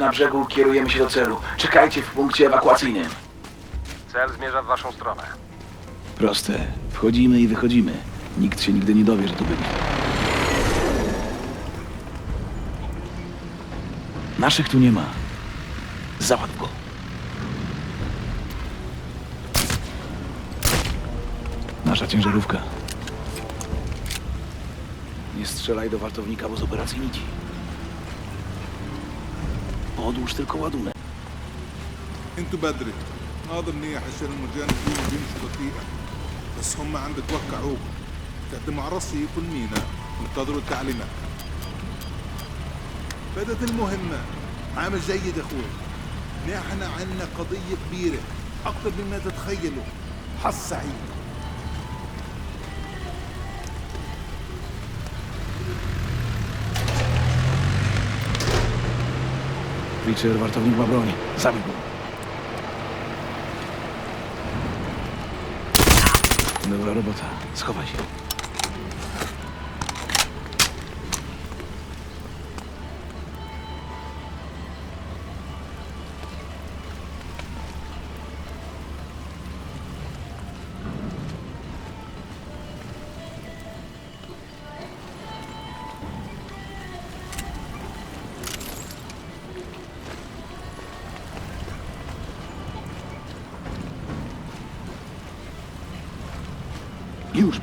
na brzegu, kierujemy się do celu. Czekajcie w punkcie ewakuacyjnym. Cel zmierza w waszą stronę. Proste. Wchodzimy i wychodzimy. Nikt się nigdy nie dowie, że tu byliśmy. Naszych tu nie ma. Załatw go. Nasza ciężarówka. Nie strzelaj do wartownika, bo z operacji nici. Podłóż tylko ładunek. أنتوا بدري. ناظر منيح عشان المرجان يجون بيمشوا بطيئة. بس هم عم بتوقعوك تقدموا على الرصيف والمينا. وانتظروا التعليمات. بدت المهمة. عامل جيد أخوي. نحن عنا قضية كبيرة. أكثر مما تتخيلوا. حظ سعيد Witcher, wartownik ma broń. Zabij go. Dobra robota. Schowaj się. Już,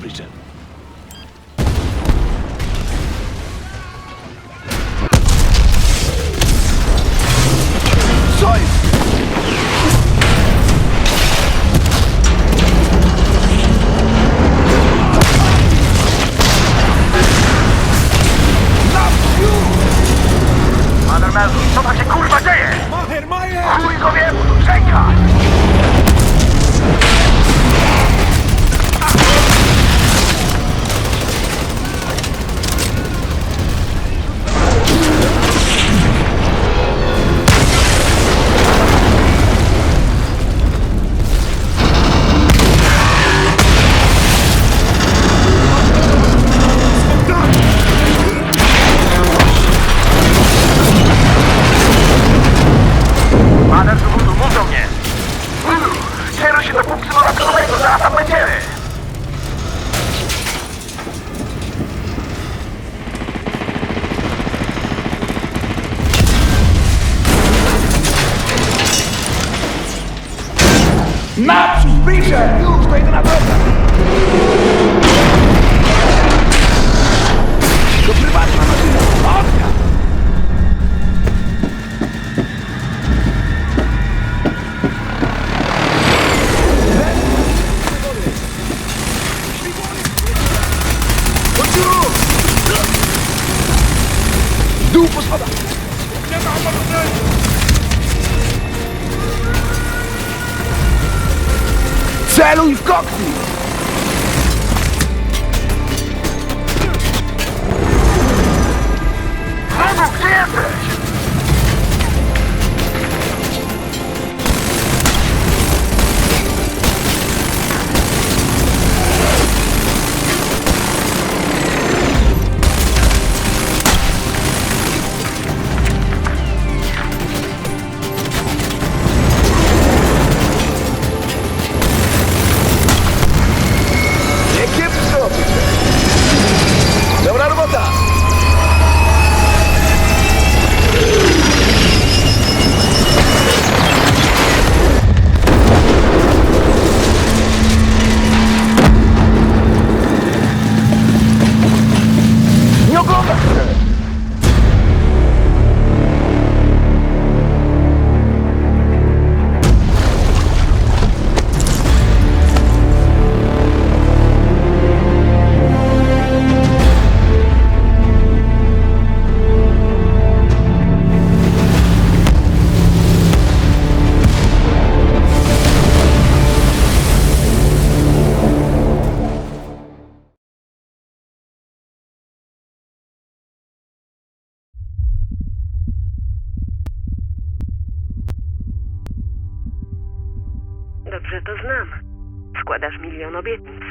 obietnic.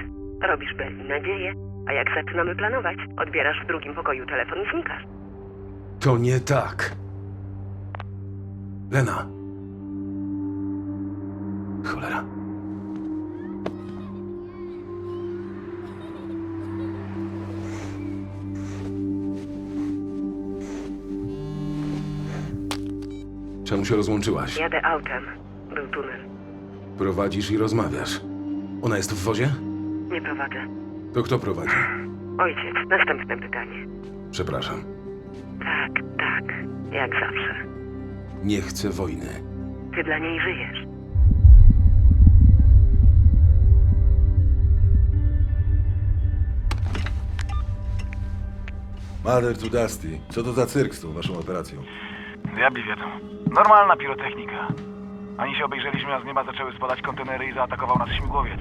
Robisz Belli nadzieję, a jak zaczynamy planować, odbierasz w drugim pokoju telefon i znikasz. To nie tak. Lena. Cholera. Czemu się rozłączyłaś? Jadę autem. Był tunel. Prowadzisz i rozmawiasz. Ona jest w wozie? Nie prowadzę. To kto prowadzi? Ojciec, następne pytanie. Przepraszam. Tak, tak. Jak zawsze. Nie chcę wojny. Ty dla niej żyjesz. Mother to Dusty. Co to za cyrk z tą waszą operacją? Diabli wiedzą. Normalna pirotechnika. Ani się obejrzeliśmy, a z nieba zaczęły spadać kontenery i zaatakował nas śmigłowiec.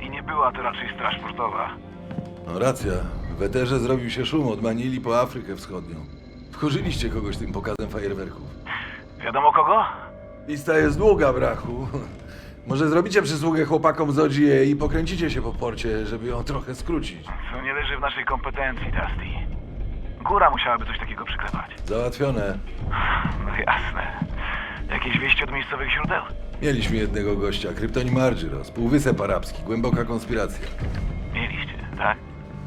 I nie była to raczej straż portowa. No racja. W Eterze zrobił się szum od Manili po Afrykę Wschodnią. Wkurzyliście kogoś tym pokazem fajerwerków. Wiadomo kogo? Lista jest długa, brachu. Może zrobicie przysługę chłopakom z OGA i pokręcicie się po porcie, żeby ją trochę skrócić. To nie leży w naszej kompetencji, Dusty. Góra musiałaby coś takiego przyklepać. Załatwione. No jasne. Jakieś wieści od miejscowych źródeł? Mieliśmy jednego gościa, kryptonim Argyros, Półwysep Arabski, głęboka konspiracja. Mieliście, tak?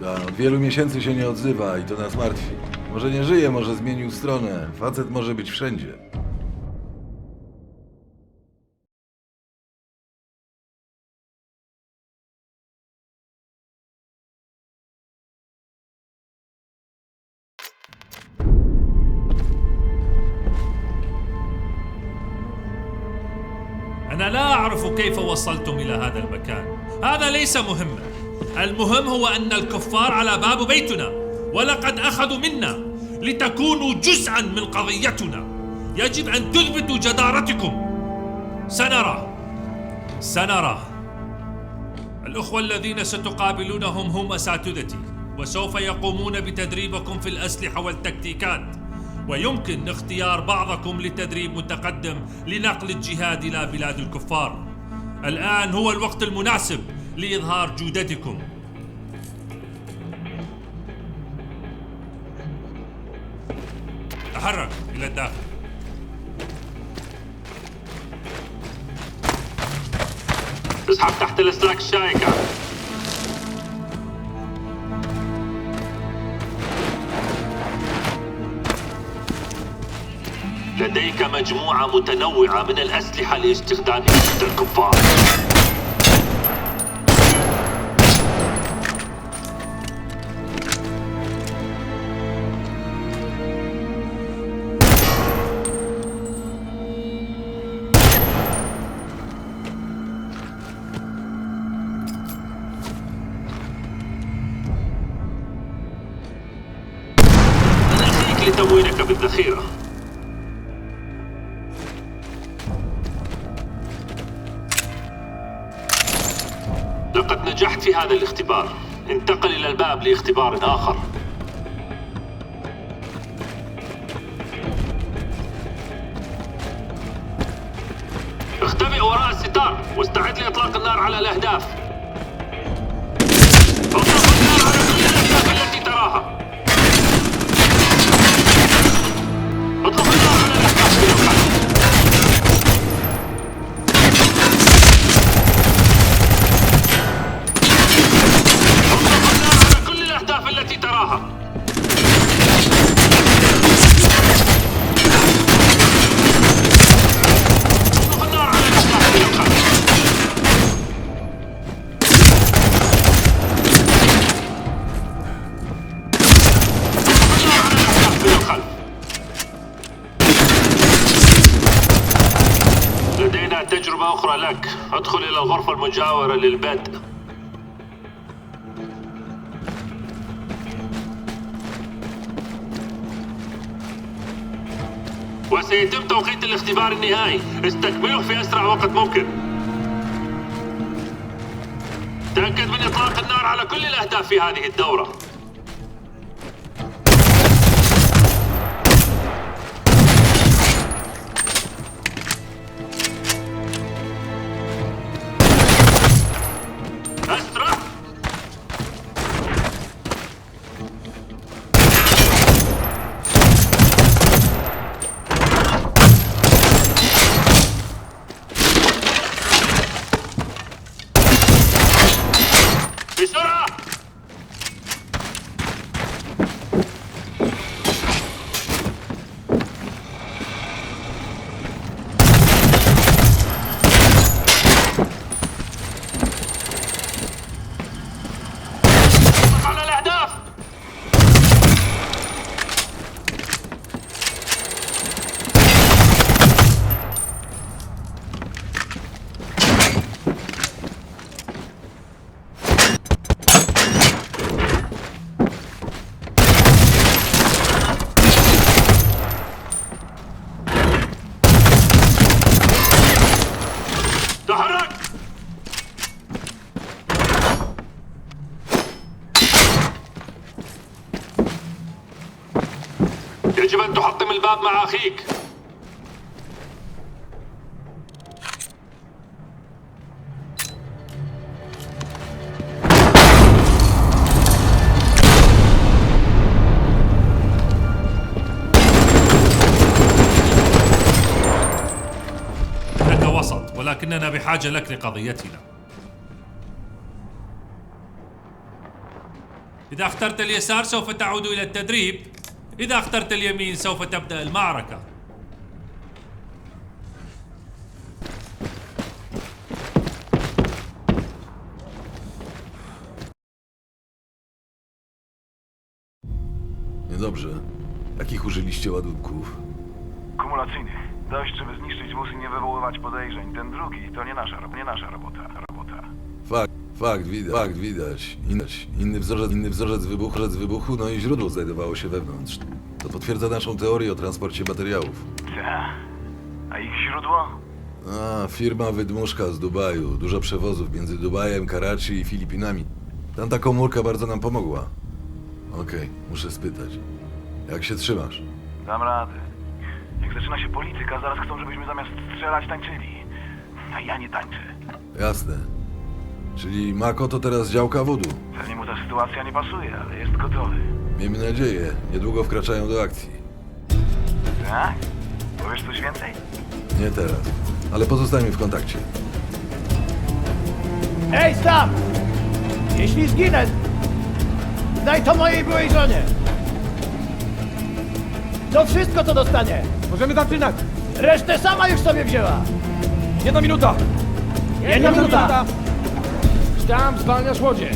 Da, od wielu miesięcy się nie odzywa i to nas martwi. Może nie żyje, może zmienił stronę. Facet może być wszędzie. وصلتم إلى هذا المكان. هذا ليس مهما المهم هو أن الكفار على باب بيتنا ولقد أخذوا منا لتكونوا جزءا من قضيتنا. يجب أن تثبتوا جدارتكم. سنرى. سنرى. الأخوة الذين ستقابلونهم هم أساتذتي وسوف يقومون بتدريبكم في الأسلحة والتكتيكات. ويمكن اختيار بعضكم لتدريب متقدم لنقل الجهاد إلى بلاد الكفار. الآن هو الوقت المناسب لإظهار جودتكم. تحرك إلى الداخل. اسحب تحت الاستراك الشائكة لديك مجموعة متنوعة من الأسلحة لاستخدامها ضد الكفار. الاختبار. انتقل إلى الباب لاختبار آخر. اختبئ وراء الستار. واستعد لإطلاق النار على الأهداف. الغرفة المجاورة للبدء وسيتم توقيت الاختبار النهائي. استكمله في أسرع وقت ممكن. تأكد من إطلاق النار على كل الأهداف في هذه الدورة. ولكننا بحاجة لك لقضيتنا إذا اخترت اليسار سوف تعود إلى التدريب إذا اخترت اليمين سوف تبدأ المعركة Niedobrze. Jakich użyliście ładunków? Kumulacyjny. Dość, żeby zniszczyć wóz i nie wywoływać podejrzeń. Ten drugi to nie nasza, ro- nie nasza robota. robota. Fakt, fakt, widać, fakt, widać. Inność. Inny wzorzec, inny wzorzec wybuchu, wzorzec wybuchu, no i źródło znajdowało się wewnątrz. To potwierdza naszą teorię o transporcie materiałów. Ta. A ich źródło? A, firma Wydmuszka z Dubaju. Dużo przewozów między Dubajem, Karachi i Filipinami. Tamta komórka bardzo nam pomogła. Okej, muszę spytać. Jak się trzymasz? Dam radę. Jak zaczyna się polityka, zaraz chcą, żebyśmy zamiast strzelać tańczyli. A ja nie tańczę. Jasne. Czyli Mako to teraz działka wodu. Pewnie mu ta sytuacja nie pasuje, ale jest gotowy. Miejmy nadzieję, niedługo wkraczają do akcji. Tak? Powiesz coś więcej? Nie teraz, ale pozostajmy w kontakcie. Ej, stop! Jeśli zginę, daj to mojej byłej żonie. To wszystko, co dostanie. Możemy zaczynać! Resztę sama już sobie wzięła. Jedna minuta! Jedna minuta. Tam zwalniasz łodzie!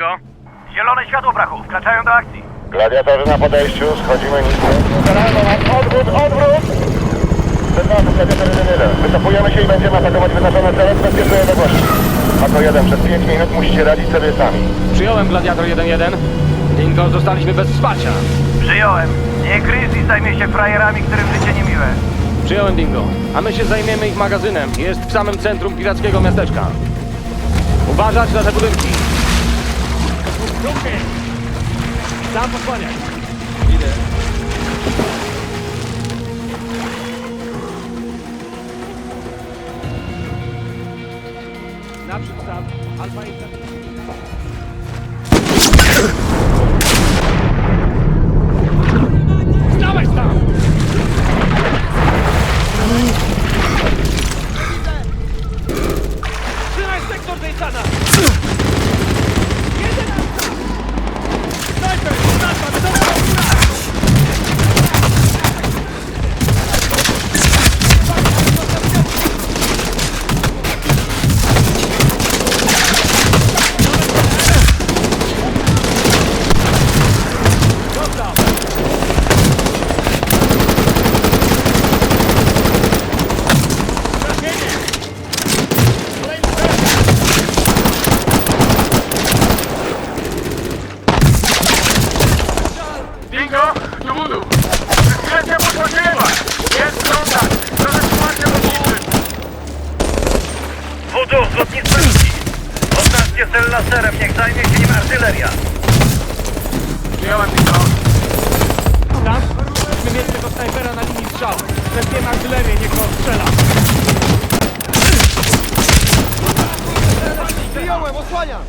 Mów, Dingo. Zielone światło, brachu. Wkraczają do akcji. Gladiatorzy na podejściu, schodzimy nisko. Odwrót, odwrót! Przed nami, gladiator 1-1. Wycofujemy się i będziemy atakować wyznaczone cele w bezpiecznej odległości. Mako 1, przez 5 minut musicie radzić sobie sami. Przyjąłem Gladiator 1-1. Dingo, zostaliśmy bez wsparcia. Przyjąłem. Niech Grizzly zajmie się frajerami, którym życie niemiłe. Przyjąłem Dingo. A my się zajmiemy ich magazynem. Jest w samym centrum pirackiego miasteczka. Uważać na te budynki. Dupy! Sam posłaniać. Idę. Naprzód sam. Alfa i Stałeś tam! Trzymaj sektor Zejtana! Lotnictwo Niki. Oznaczcie cel laserem. Niech zajmie się nim artyleria. Przyjąłem, Dingo. Tam? My mieć tego snajpera na linii strzału. Wezmiemy artylerię, niech go strzela. Wyjąłem, osłaniam!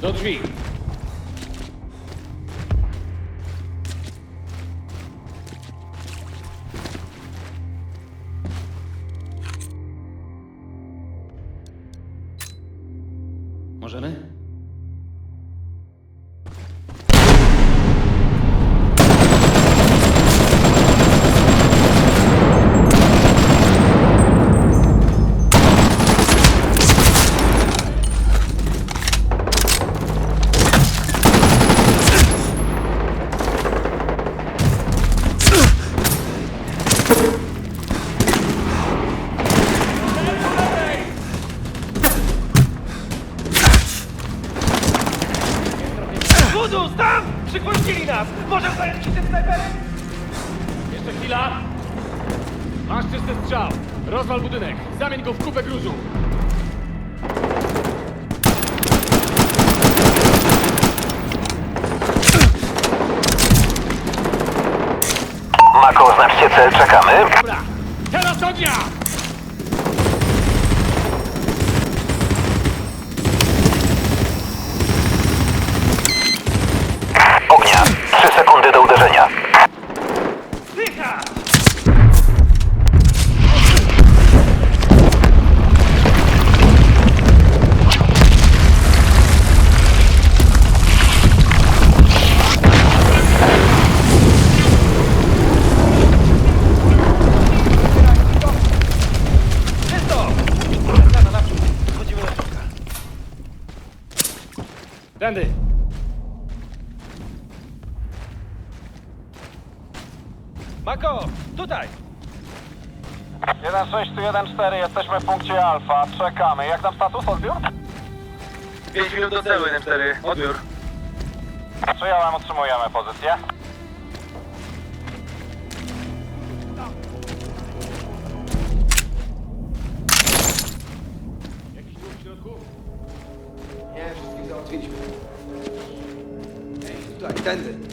Do drzwi! Alfa. Czekamy. Jak tam status? Odbiór? 5 minut do celu, 1-4. Odbiór. Przyjąłem, utrzymujemy pozycję. Nie, wszystkich załatwiliśmy. Ej, tutaj, tędy.